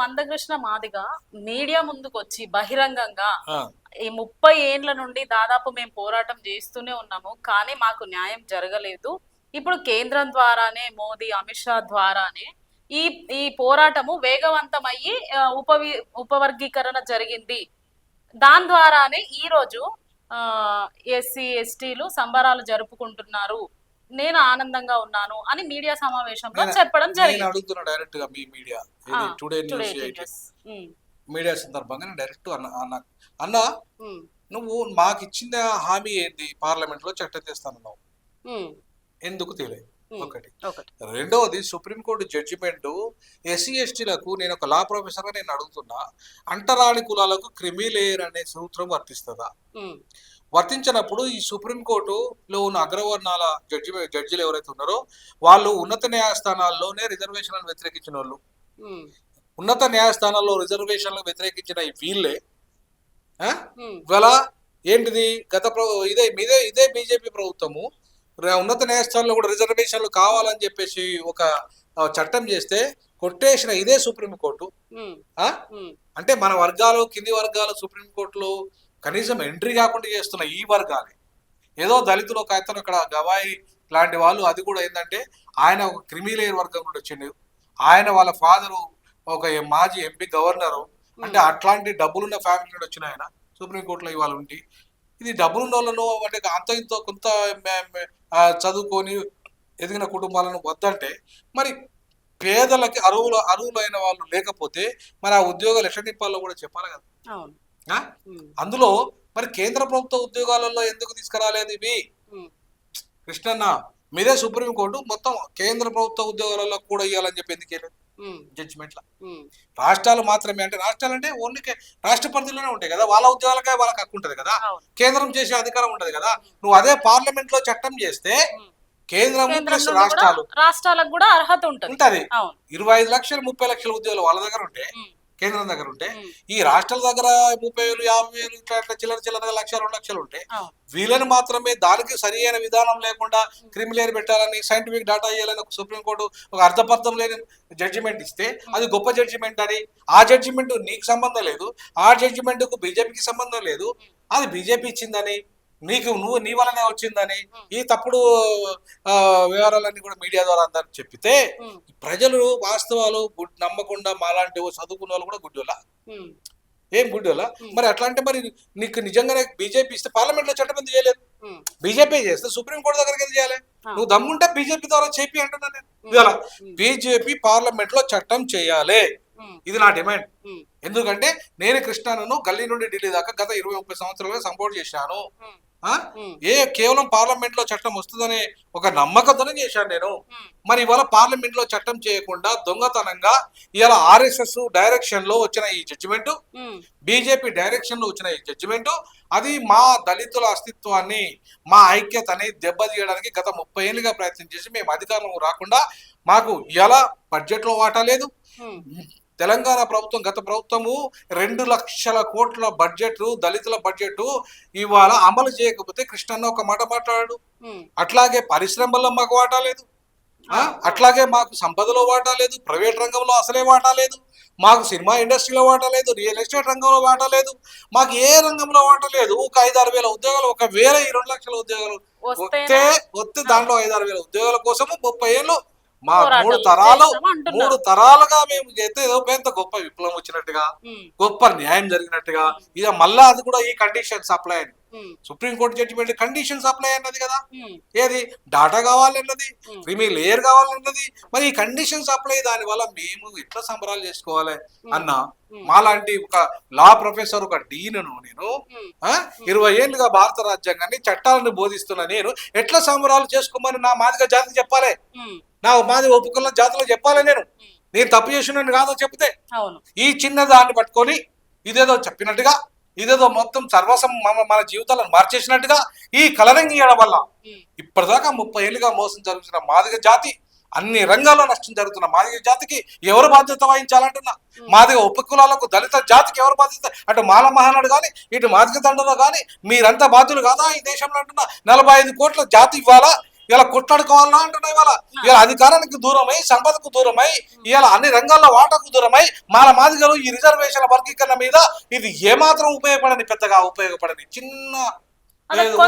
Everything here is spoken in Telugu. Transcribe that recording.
మందకృష్ణ మాదిగా మీడియా ముందుకు వచ్చి బహిరంగంగా ఈ ముప్పై ఏండ్ల నుండి దాదాపు మేము పోరాటం చేస్తూనే ఉన్నాము కానీ మాకు న్యాయం జరగలేదు. ఇప్పుడు కేంద్రం ద్వారానే మోదీ అమిత్ షా ద్వారానే ఈ ఈ పోరాటము వేగవంతమయ్యి ఉపవి ఉపవర్గీకరణ జరిగింది. దాని ద్వారానే ఈ రోజు ఎస్సీ ఎస్టీలు సంబరాలు జరుపుకుంటున్నారు. నేను ఆనందంగా ఉన్నాను అని మీడియా సమావేశంలో చెప్పడం జరిగింది. అడుగుతున్నా డైరెక్ట్గా మీ మీడియా. టుడే న్యూస్ మీడియా సందర్భంగా డైరెక్ట్ అన్న అన్న నువ్వు మాకు ఇచ్చిన హామీ ఏంది? పార్లమెంట్లో చట్టం తెస్తానన్నావు ఉమ్, ఎందుకు తెలియదు. ఒకటి. రెండవది సుప్రీంకోర్టు జడ్జిమెంట్ ఎస్సీ ఎస్టీలకు నేను ఒక లా ప్రొఫెసర్గా నేను అడుగుతున్నా. అంటరాని కులాలకు క్రిమి లేయర్ అనే సూత్రం వర్తిస్తుందా? వర్తించినప్పుడు ఈ సుప్రీంకోర్టులో ఉన్న అగ్రవర్ణాల జడ్జి జడ్జిలు ఎవరైతే ఉన్నారో వాళ్ళు ఉన్నత న్యాయస్థానాల్లోనే రిజర్వేషన్లను వ్యతిరేకించిన వాళ్ళు. ఉన్నత న్యాయస్థానాల్లో రిజర్వేషన్లు వ్యతిరేకించిన ఈ వీళ్ళే ఇవాళ ఏంటిది? గత ఇదే ఇదే ఇదే బీజేపీ ప్రభుత్వము. ఉన్నత న్యాయస్థానంలో కూడా రిజర్వేషన్లు కావాలని చెప్పేసి ఒక చట్టం చేస్తే కొట్టేసిన ఇదే సుప్రీంకోర్టు అంటే మన వర్గాలు కింది వర్గాలు సుప్రీంకోర్టులో కనీసం ఎంట్రీ కాకుండా చేస్తున్న ఈ వర్గాలే. ఏదో దళితులు ఒక అతను అక్కడ గవాయి లాంటి వాళ్ళు అది కూడా ఏంటంటే ఆయన ఒక క్రిమిలేయర్ వర్గం నుండి వచ్చిండు. ఆయన వాళ్ళ ఫాదరు ఒక మాజీ ఎంపీ గవర్నరు. అంటే అట్లాంటి డబ్బులున్న ఫ్యామిలీ నుండి వచ్చిన ఆయన. సుప్రీంకోర్టులో ఇవాళ ఉండి. ఇది డబ్బులున్న వాళ్ళను అంటే అంత ఇంతో కొంత చదువుకొని ఎదిగిన కుటుంబాలను వద్దంటే మరి పేదలకి అరువులు అరువులైన వాళ్ళు లేకపోతే మరి ఆ ఉద్యోగాలు ఎట్లా నింపాలో కూడా చెప్పాలి కదా. అందులో మరి కేంద్ర ప్రభుత్వ ఉద్యోగాలలో ఎందుకు తీసుకురాలేదు ఇవి? కృష్ణన్న మీరే సుప్రీంకోర్టు మొత్తం కేంద్ర ప్రభుత్వ ఉద్యోగాలలో కూడా ఇవ్వాలని చెప్పి ఎందుకు జడ్జిమెంట్ ఉమ్, రాష్ట్రాలు మాత్రమే అంటే రాష్ట్రాలు అంటే ఓన్లీ రాష్ట్ర పరిధిలోనే ఉంటాయి కదా. వాళ్ళ ఉద్యోగాలకే వాళ్ళకి హక్కు ఉంటది కదా. కేంద్రం చేసే అధికారం ఉంటది కదా. నువ్వు అదే పార్లమెంట్లో చట్టం చేస్తే. కేంద్రం ప్లస్ రాష్ట్రాలు. రాష్ట్రాలకు కూడా అర్హత ఉంటది. ఇరవై ఐదు లక్షలు ముప్పై లక్షల ఉద్యోగాలు వాళ్ళ దగ్గర ఉంటే కేంద్రం దగ్గర ఉంటే ఈ రాష్ట్రాల దగ్గర ముప్పై వేలు యాభై వేలు ఇట్లా ఇట్లా చిల్లర చిల్లర లక్ష రెండు లక్షలు ఉంటే వీళ్ళని మాత్రమే దానికి సరి అయిన విధానం లేకుండా క్రిమిలేర్ పెట్టాలని సైంటిఫిక్ డేటా ఇవ్వాలని ఒక సుప్రీంకోర్టు ఒక అర్థపర్థం లేని జడ్జిమెంట్ ఇస్తే అది గొప్ప జడ్జిమెంట్ అని. ఆ జడ్జిమెంట్ నీకు సంబంధం లేదు ఆ జడ్జిమెంట్కు బీజేపీకి సంబంధం లేదు అది బీజేపీ ఇచ్చిందని. నీకు నువ్వు నీ వల్లనే వచ్చిందని ఈ తప్పుడు వివరాలన్నీ కూడా మీడియా ద్వారా అందరు చెప్పితే ప్రజలు వాస్తవాలు గుడ్ నమ్మకుండా మాలాంటి చదువుకున్న వాళ్ళు కూడా గుడ్డోలా ఏం గుడ్డోలా మరి అట్లా అంటే మరి నీకు నిజంగానే బీజేపీ ఇస్తే పార్లమెంట్లో చట్టం ఎందుకు చేయలేదు బీజేపీ చేస్తే సుప్రీంకోర్టు దగ్గరికి ఎందుకు చేయాలి. నువ్వు దమ్ముంటే బీజేపీ ద్వారా చెప్పి అంటున్నా నేను. బీజేపీ పార్లమెంట్లో చట్టం చేయాలి. ఇది నా డిమాండ్. ఎందుకంటే నేను కృష్ణాను గల్లీ నుండి ఢిల్లీ దాకా గత ఇరవై ముప్పై సంవత్సరాలుగా సపోర్ట్ చేశాను. ఏ కేవలం పార్లమెంట్లో చట్టం వస్తుందనే ఒక నమ్మకంతోనే చేశాను నేను. మరి ఇవాళ పార్లమెంట్లో చట్టం చేయకుండా దొంగతనంగా ఇవాళ ఆర్ఎస్ఎస్ డైరెక్షన్లో వచ్చిన ఈ జడ్జిమెంట్ బీజేపీ డైరెక్షన్లో వచ్చిన ఈ జడ్జిమెంట్ అది మా దళితుల అస్తిత్వాన్ని మా ఐక్యతని దెబ్బతీయడానికి గత ముప్పై ఏళ్ళుగా ప్రయత్నం చేసి మేము అధికారంలో రాకుండా మాకు ఇలా బడ్జెట్లో వాటా లేదు. తెలంగాణ ప్రభుత్వం గత ప్రభుత్వము రెండు లక్షల కోట్ల బడ్జెట్ దళితుల బడ్జెట్ ఇవాళ అమలు చేయకపోతే కృష్ణన్న ఒక మాట మాట్లాడాడు. అట్లాగే పరిశ్రమల్లో మాకు వాటా లేదు? అట్లాగే మాకు సంపదలో వాటా లేదు ప్రైవేట్ రంగంలో అసలే వాటా లేదు. మాకు సినిమా ఇండస్ట్రీలో వాటా లేదు రియల్ ఎస్టేట్ రంగంలో వాటా లేదు. మాకు ఏ రంగంలో వాటా లేదు. ఒక ఐదారు వేల ఉద్యోగాలు ఒక వేల ఈ రెండు లక్షల ఉద్యోగాలు వస్తే వస్తే దాంట్లో ఐదారు వేల ఉద్యోగాల కోసము ముప్పై ఏళ్ళు మా మూడు తరాలు. మూడు తరాలుగా మేము చేస్తే ఏదో పెద్ద గొప్ప విప్లవం వచ్చినట్టుగా గొప్ప న్యాయం జరిగినట్టుగా ఇక మళ్ళా అది కూడా ఈ కండిషన్స్ అప్లై అయింది supreme court judgment conditions apply అన్నది కదా. ఏది? డాటా కావాలన్నది. క్రిమి లేయర్ కావాలన్నది. మరి ఈ కండిషన్స్ అప్లై దాని వల్ల మేము ఎట్లా సంబరాలు చేసుకోవాలి? అన్న. మాలాంటి ఒక లా ప్రొఫెసర్ ఒక డీను నేను ఇరవై ఏళ్ళుగా భారత రాజ్యాంగాన్ని చట్టాలను బోధిస్తున్న నేను ఎట్లా సంబరాలు చేసుకోమని నా మాదిగా జాతికి చెప్పాలి? నా మాది ఒప్పుకున్న జాతిలో చెప్పాలి నేను. నేను తప్పు చేసినాను కాదో చెప్తే ఈ చిన్న దాన్ని పట్టుకొని ఇదేదో చెప్పినట్టుగా ఇదేదో మొత్తం సర్వసం మన మన జీవితాలను మార్చేసినట్టుగా ఈ కలరింగ్ ఇవ్వడం వల్ల ఇప్పటిదాకా ముప్పై ఏళ్ళుగా మోసం జరుగుతున్న మాదిగ జాతి అన్ని రంగాల్లో నష్టం జరుగుతున్న మాదిగ జాతికి ఎవరు బాధ్యత వహించాలంటున్నా? మాదిగ ఉపకులాలకు దళిత జాతికి ఎవరు బాధ్యత? అటు మాల మహానాడు కానీ ఇటు మాదిగ దండలో కానీ మీరంతా బాధ్యులు కాదా ఈ దేశంలో అంటున్నా? నలభై ఐదు కోట్ల జాతి ఇవ్వాలా? ఇలా కొట్లాడుకోవాలా అంటున్నా ఇవాళ. ఇలా అధికారానికి దూరమై సంపదకు దూరమై ఇవాళ అన్ని రంగాల్లో వాటాకు దూరమై మాల మాదిగలు ఈ రిజర్వేషన్ల వర్గీకరణ మీద ఇది ఏమాత్రం ఉపయోగపడని పెద్దగా ఉపయోగపడని చిన్న